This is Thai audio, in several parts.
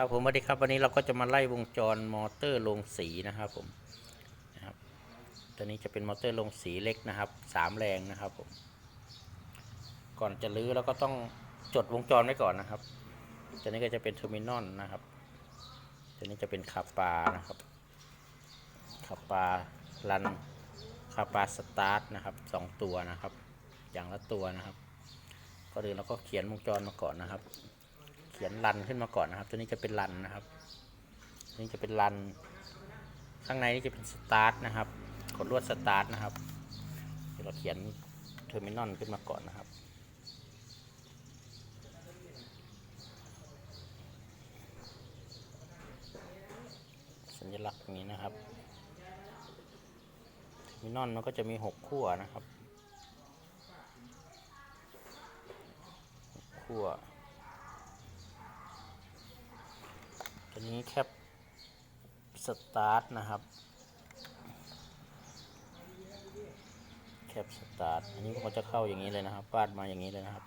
ครับผมสวัสดีครับวันนี้เราก็จะมาไล่วงจรมอเตอร์ลงสีนะครับผมนะครับตัวนี้จะเป็นมอเตอร์ลงสีเล็กนะครับสามแรงนะครับผมก่อนจะรื้อเราก็ต้องจดวงจรไว้ก่อนนะครับตัวนี้ก็จะเป็นเทอร์มินอลนะครับตัวนี้จะเป็นคาปานะครับคาปารันคาปาสตาร์ทนะครับสองตัวนะครับ อย่างละตัวนะครับก็เลยเราก็เขียนวงจรมาก่อนนะครับ ขียนรันขึ้นมาก่อนนะครับ ตัวนี้จะเป็นรันนะครับตัวนี้จะเป็นรัน ข้างในนี่จะเป็นสตาร์ทนะครับ กดลวดสตาร์ทนะครับเดี๋ยวเราเขียนเทอร์มินอลขึ้นมาก่อนนะครับสัญลักษณ์อย่างนี้นะครับเทอร์มินอลมันก็จะมีหกขั้วนะครับขั้ว ตัวนี้แคปสตาร์ทนะครับ แคปสตาร์ทอันนี้มันก็จะเข้าอย่างนี้เลยนะครับฟาดมาอย่างนี้เลยนะครับ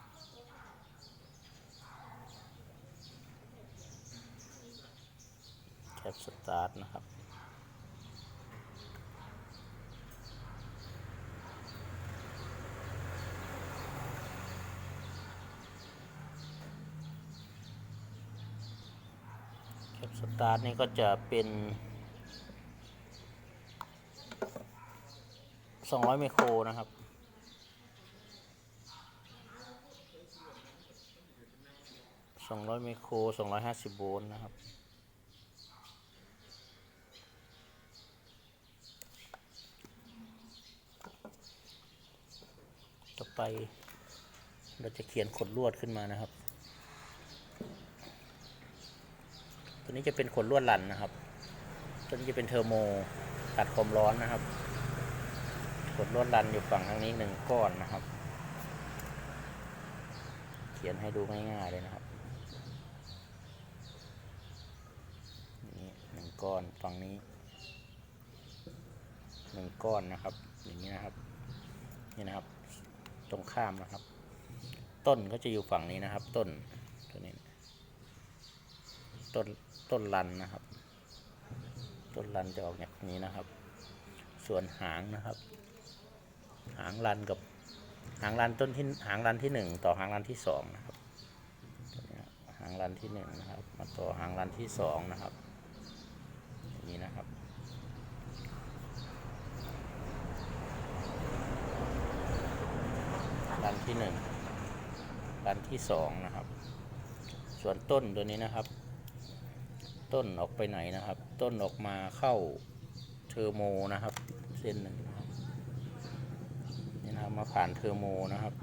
แคปสตาร์ทนะครับ แคปส ตาร์ทนี่ก็จะเป็น 200 ไมโครนะครับ 200 ไมโคร 250 โวลต์นะครับต่อไปเราจะเขียนขดลวดขึ้นมานะครับ ตัวนี้จะเป็นขนลวดลันนะครับ ตัวนี้จะเป็นเทอร์โมตัดความร้อนนะครับ ขนลวดลันอยู่ฝั่งทางนี้หนึ่งก้อนนะครับ เขียนให้ดูง่ายๆเลยนะครับนี่หนึ่งก้อนฝั่งนี้หนึ่งก้อนนะครับ อย่างนี้นะครับ นี่นะครับ ตรงข้ามนะครับ ต้นก็จะอยู่ฝั่งนี้นะครับ ต้นตัวนี้ต้น ต้นรันนะครับ ต้นรันจะออกอย่างนี้นะครับ ส่วนหางนะครับ หางรันกับหางรันต้นที่หางรันที่หนึ่งต่อหางรันที่สองนะครับหางรันที่หนึ่งนะครับ มาต่อหางรันที่สองนะครับอย่างนี้นะครับรันที่หนึ่งรันที่สองนะครับ ส่วนต้นตัวนี้นะครับ ต้นออกไปไหนนะครับ ต้นออกมาเข้าเทอร์โมนะครับ เส้นหนึ่งนะครับนี่นะครับมาผ่านเทอร์โมนะครับ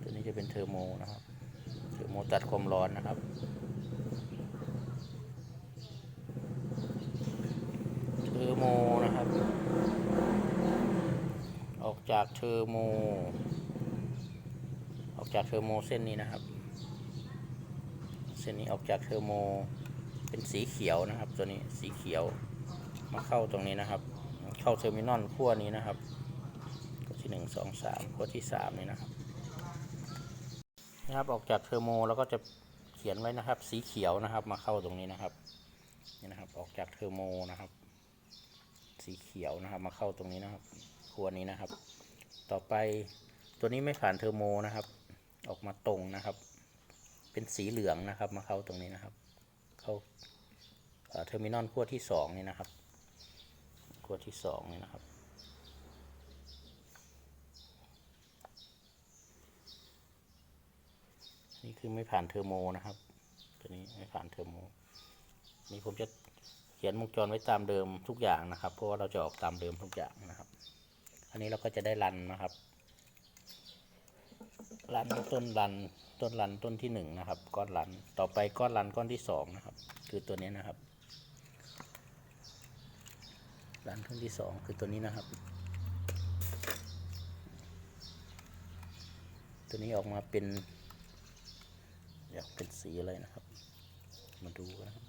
ตัวนี้จะเป็นเทอร์โมนะครับ เทอร์โมตัดความร้อนนะครับเทอร์โมนะครับ ออกจากเทอร์โม ออกจากเทอร์โมเส้นนี้นะครับ เส้นนี้ออกจากเทอร์โมเป็นสีเขียวนะครับ ตัวนี้สีเขียวมาเข้าตรงนี้นะครับ เข้าเทอร์มินอลขั้วนี้นะครับขั้วที่หนึ่งสองสามขั้วที่สามนี่นะครับนะครับออกจากเทอร์โมแล้วก็จะเขียนไว้นะครับ สีเขียวนะครับมาเข้าตรงนี้นะครับนี่นะครับออกจากเทอร์โมนะครับ สีเขียวนะครับมาเข้าตรงนี้นะครับขั้วนี้นะครับ ต่อไปตัวนี้ไม่ผ่านเทอร์โมนะครับ ออกมาตรงนะครับ เป็นสีเหลืองนะครับ มาเข้าตรงนี้นะครับ เข้าเอ่อเทอร์มินอลขั้วที่สองนี่นะครับขั้วที่สองนี่นะครับ นี่คือไม่ผ่านเทอร์โมนะครับ ตัวนี้ไม่ผ่านเทอร์โม นี่ผมจะเขียนวงจรไว้ตามเดิมทุกอย่างนะครับ เพราะว่าเราจะออกตามเดิมทุกอย่างนะครับ อันนี้เราก็จะได้รันนะครับรันต้นรัน ต้นรันต้นที่หนึ่งนะครับ ก้อนรันต่อไปก้อนรันก้อนที่สองนะครับ คือตัวนี้นะครับรันต้นที่สองคือตัวนี้นะครับ ตัวนี้ออกมาเป็นอยากเป็นสีอะไรนะครับ มาดูกันนะครับ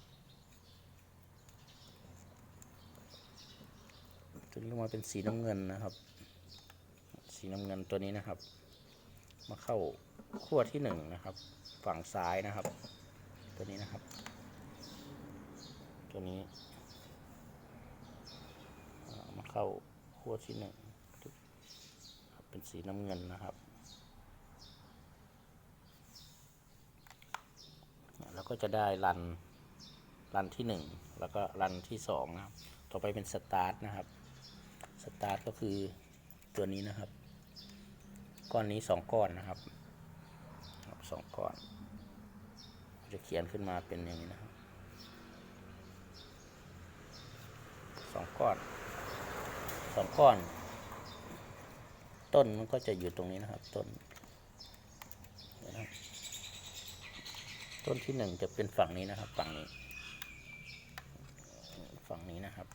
ตัวนี้ออกมาเป็นสีน้ำเงินนะครับ สีน้ำเงินตัวนี้นะครับ มาเข้า ขั้วที่หนึ่งนะครับ ฝั่งซ้ายนะครับ ตัวนี้นะครับ ตัวนี้อ่ามาเข้าขั้วที่หนึ่งเป็นสีน้ำเงินนะครับแล้วก็จะได้รันรันที่หนึ่งแล้วก็รันที่สองนะครับ ต่อไปเป็นสตาร์ทนะครับสตาร์ทก็คือตัวนี้นะครับ ก้อนนี้สองก้อนนะครับ สองก้อนจะเขียนขึ้นมาเป็นอย่างนี้นะครับสองก้อนสองก้อน ต้นมันก็จะอยู่ตรงนี้นะครับ ต้นต้นที่หนึ่งจะเป็นฝั่งนี้นะครับ ฝั่งนี้ ฝั่งนี้นะครับ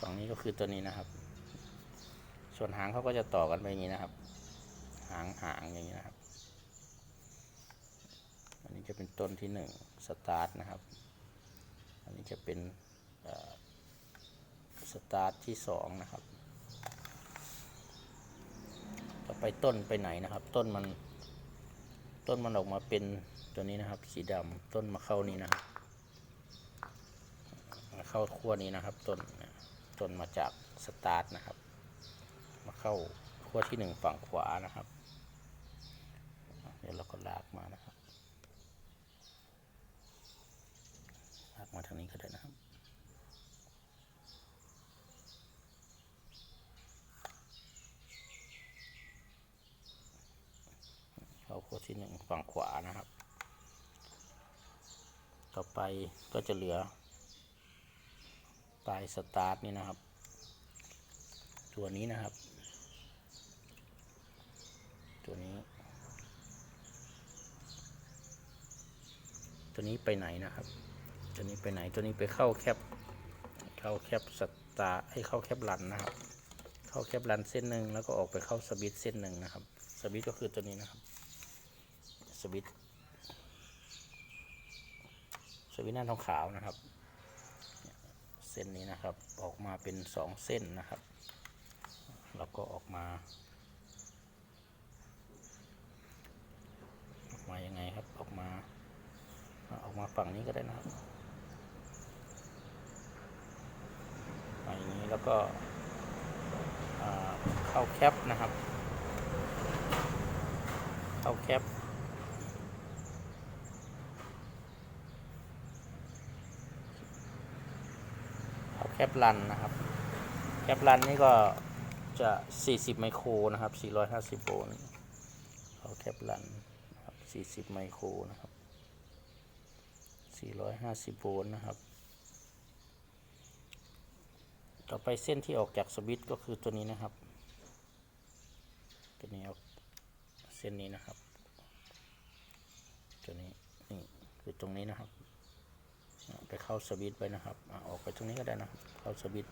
ฝั่งนี้ก็คือตัวนี้นะครับ ส่วนหางเขาก็จะต่อกันไปอย่างนี้นะครับ หางหางอย่างนี้นะครับ อันนี้จะเป็นต้นที่หนึ่งสตาร์ทนะครับ อันนี้จะเป็นสตาร์ทที่สองนะครับต่อไปต้นไปไหนนะครับ ต้นมันต้นมันออกมาเป็นตัวนี้นะครับ สีดำต้นมาเข้านี่นะครับมาเข้าขั้วนี้นะครับต้นต้นมาจากสตาร์ทนะครับ มาเข้าขั้วที่หนึ่งฝั่งขวานะครับ เดี๋ยวเราก็ลากมานะครับ ลาก มาทางนี้ก็ได้นะครับเข้าขั้วที่หนึ่งฝั่งขวานะครับ ต่อไปก็จะเหลือปลายสตาร์ทนี่นะครับ ตัวนี้นะครับ ตัวนี้ ตัวนี้ไปไหนนะครับ ตัวนี้ไปไหนตัวนี้ไปเข้าแคปเข้าแคปสตาร์ให้เข้าแคปรันนะครับ เข้าแคปรันเส้นหนึ่งแล้วก็ออกไปเข้าสวิตเส้นหนึ่งนะครับสวิตก็คือตัวนี้นะครับสวิตสวิตหน้าทองขาวนะครับ เส้นนี้นะครับออกมาเป็นสองเส้นนะครับแล้วก็ออกมาออกมายังไงครับออกมาออกมาฝั่งนี้ก็ได้นะครับมา อย่างนี้แล้วก็เข้าแคปนะครับ เข้าแคปเข้าแคปรันนะครับ แคปรันนี่ก็จะ 40 ไมโครนะครับ 450 โวลต์เข้าแคปรันนะครับ 40 ไมโครนะครับ 450 โวลต์นะครับ ต่อไปเส้นที่ออกจากสวิตก็คือตัวนี้นะครับ ตัวนี้ออกเส้นนี้นะครับ ตัวนี้นี่คือตรงนี้นะครับ ไปเข้าสวิตไปนะครับอออกไปตรงนี้ก็ได้นะครับเข้าสวิต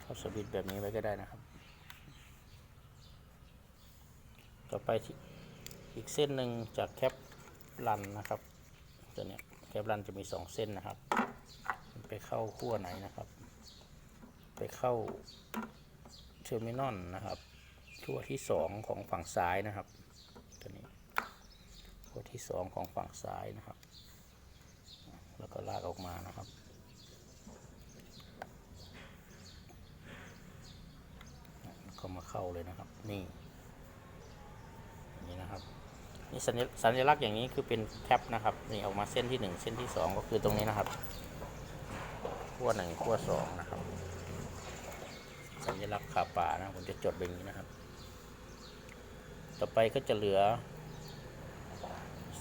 เข้าสวิตแบบนี้ไว้ก็ได้นะครับ ต่อไปอีกเส้นหนึ่งจากแคป รันนะครับตัวเนี้ยแคปรันจะมีสองเส้นนะครับ ไปเข้าขั้วไหนนะครับ ไปเข้าเทอร์มินอลนะครับขั้วที่สองของฝั่งซ้ายนะครับตัวนี้ขั้วที่สองของฝั่งซ้ายนะครับ แล้วก็ลากออกมานะครับก็มาเข้าเลยนะครับ นี่นี่นะครับ นี่สัญลักษณ์อย่างนี้คือเป็นแคปนะครับนี่ออกมาเส้นที่หนึ่งเส้นที่สองก็คือตรงนี้นะครับขั้วหนึ่งขั้วสองนะครับ สัญลักษณ์ขาป่านะผมจะจดแบบนี้นะครับ ต่อไปก็จะเหลือ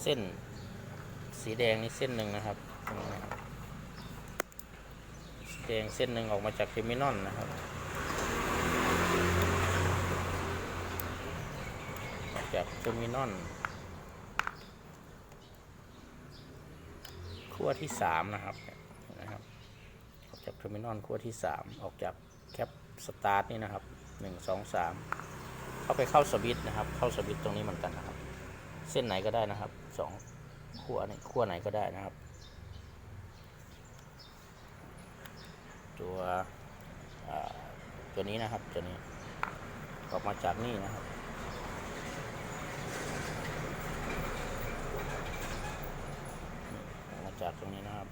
เส้นสีแดงนี่เส้นหนึ่งนะครับตรงนี้นะครับสีแดงเส้นหนึ่งออกมาจากเทมินอลนะครับออกจากเทอร์มินอล ขั้วที่สามนะครับนะครับออกจากเทอร์มินอลขั้วที่สามออกจากแคปสตาร์ทนี่นะครับหนึ่งสองสามเข้าไปเข้าสวิตช์นะครับ เข้าสวิตช์ตรงนี้เหมือนกันนะครับ เส้นไหนก็ได้นะครับสองขั้วนี่ขั้วไหนก็ได้นะครับ ตัวตัวนี้นะครับตัวนี้ออกมาจากนี่นะครับ ออกมา จากตรงนี้นะครับ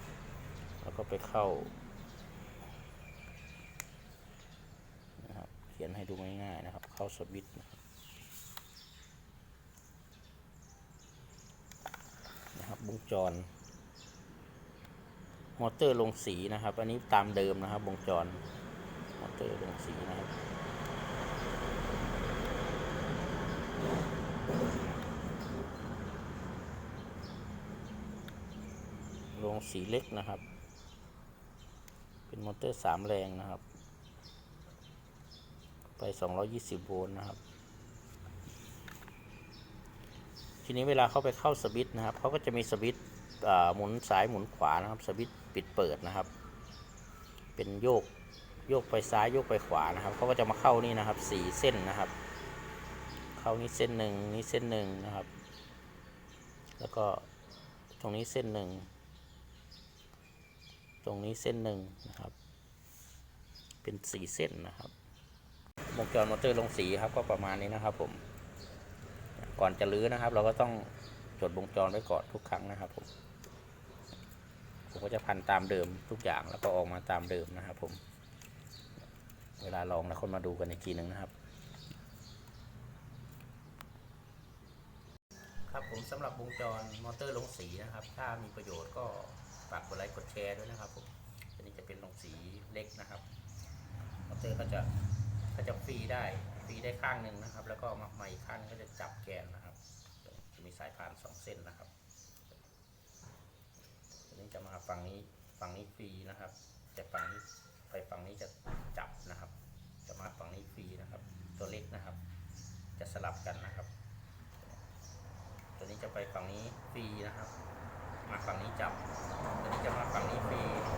แล้วก็ไปเข้านะครับเขียนให้ดูง่ายๆนะครับ เข้าสวิตช์นะครับนะครับวงจร มอเตอร์ลงสีนะครับ อันนี้ตามเดิมนะครับวงจร มอเตอร์ลงสีนะครับ ลง สีเล็กนะครับ เป็นมอเตอร์สามแรงนะครับ ไป 220 โวลต์นะครับ ทีนี้เวลาเข้าไปเข้าสวิตช์นะครับเขาก็จะมีสวิตช์หมุนซ้ายหมุนขวานะครับ สวิตช์ปิดเปิดนะครับ เป็นโยกโยกไปซ้ายโยกไปขวานะครับเขาก็จะมาเข้านี่นะครับสี่เส้นนะครับ เข้านี่เส้นหนึ่งนี่เส้นหนึ่งนะครับ แล้วก็ตรงนี้เส้นหนึ่ง ตรงนี้เส้นหนึ่งนะครับ เป็นสี่เส้นนะครับวงจรมอเตอร์ลงสีครับก็ประมาณนี้นะครับ ผม ก่อนจะรื้อนะครับ เราก็ต้องจดวงจรไว้ก่อนทุกครั้งนะครับผมผมก็จะพันตามเดิมทุกอย่างแล้วก็ออกมาตามเดิมนะครับ ผม เวลาลองแล้วคนมาดูกันอีกทีหนึ่งนะครับ ครับผมสำหรับวงจรมอเตอร์ลงสีนะครับ ถ้ามีประโยชน์ก็ ฝากกดไลค์กดแชร์ด้วยนะครับผมอันนี้จะเป็นลงสีเล็กนะครับมอเตอร์ก็จะก็จะฟรีได้ฟรีได้ข้างหนึ่งนะครับ แล้วก็มาใหม่อีกข้างก็จะจับแกนนะครับ จะมีสายพานสองเส้นนะครับอันนี้จะมาฝั่งนี้ฝั่งนี้ฟรีนะครับแต่ฝั่งนี้ไปฝั่งนี้จะจับนะครับ จะมาฝั่งนี้ฟรีนะครับ ตัวเล็กนะครับ จะสลับกันนะครับ ตัวนี้จะไปฝั่งนี้ฟรีนะครับ มาฝั่งนี้จับแต่นี้จะมาฝั่งนี้ฟรี